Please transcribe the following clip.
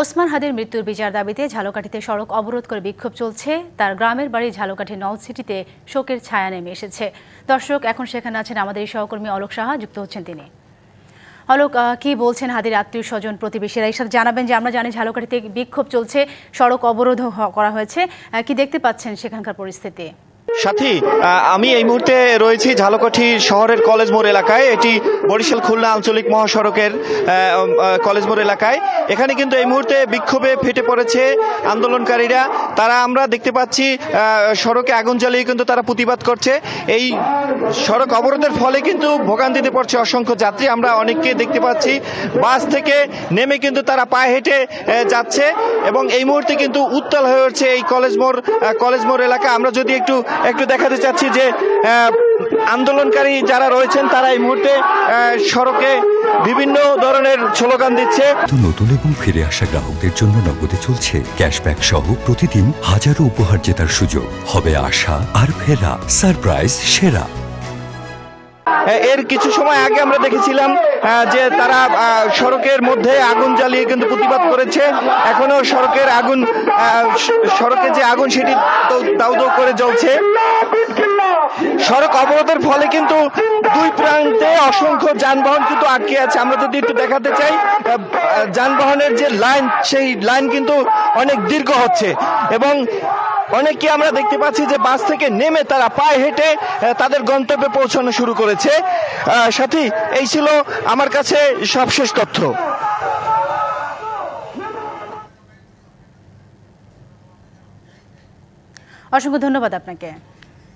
ওসমান হাদির মৃত্যুর বিচার দাবিতে ঝালকাঠিতে সড়ক অবরোধ করে বিক্ষোভ চলছে। তার গ্রামের বাড়ি ঝালকাঠি নর্থ সিটিতে শোকের ছায়া নেমে এসেছে। দর্শক, এখন সেখানে আছেন আমাদের সহকর্মী অলোক সাহা, যুক্ত হচ্ছেন তিনি। অলোক কি বলছেন হাদির আত্মীয় স্বজন প্রতিবেশীরা? এই সাথে জানাবেন যে আমরা জানি ঝালকাঠিতে বিক্ষোভ চলছে, সড়ক অবরোধ করা হয়েছে। কি দেখতে পাচ্ছেন সেখানকার পরিস্থিতি? সাথী আমি এই মুহূর্তে রয়েছি ঝালকাঠি শহরের কলেজ মোড় এলাকায়। এটি বরিশাল খুলনা আঞ্চলিক মহাসড়কের কলেজ মোড় এলাকায়। এখানে কিন্তু এই মুহূর্তে বিক্ষোভে ফেটে পড়েছে আন্দোলনকারীরা। তারা আমরা দেখতে পাচ্ছি সড়কে আগুন জ্বালিয়ে কিন্তু তারা প্রতিবাদ করছে। এই সড়ক অবরোধের ফলে কিন্তু ভোগান্তিতে পড়ছে অসংখ্য যাত্রী। আমরা অনেককে দেখতে পাচ্ছি, বাস থেকে নেমে কিন্তু তারা পায়ে হেঁটে যাচ্ছে এবং এই মুহূর্তে কিন্তু উত্তাল হয়ে উঠছে এই কলেজ মোড় কলেজ মোড় এলাকা। আমরা যদি একটু একটু দেখাতে চাচ্ছি যে আন্দোলনকারী যারা রয়েছেন তারা এই মুহূর্তে সড়কে বিভিন্ন ধরনের স্লোগান দিচ্ছে। নতুন এবং ফিরে আসা গ্রাহকদের জন্য নগদে চলছে ক্যাশব্যাক সহ প্রতিদিন হাজারো উপহার জেতার সুযোগ। হবে আশা আর ফেরা সারপ্রাইজ সেরা। এর কিছু সময় আগে আমরা দেখেছিলাম যে তারা সড়কের মধ্যে আগুন জ্বালিয়ে কিন্তু প্রতিবাদ করেছে। এখনও সড়কের আগুন সড়কে যে আগুন সেটি তো- দাউ দাউ করে জ্বলছে। সড়ক অবরোধের ফলে কিন্তু দুই প্রান্তে অসংখ্য যানবাহন কিন্তু আটকে আছে। আমরা যদি একটু দেখাতে চাই যানবাহনের যে লাইন, সেই লাইন কিন্তু অনেক দীর্ঘ হচ্ছে এবং অনেকে আমরা দেখতে পাচ্ছি যে বাস থেকে নেমে তারা পায়ে হেঁটে তাদের গন্তব্যে পৌঁছানো শুরু করেছে। সাথী, এই ছিল আমার কাছে সবশেষ তথ্য। অসংখ্য ধন্যবাদ আপনাকে।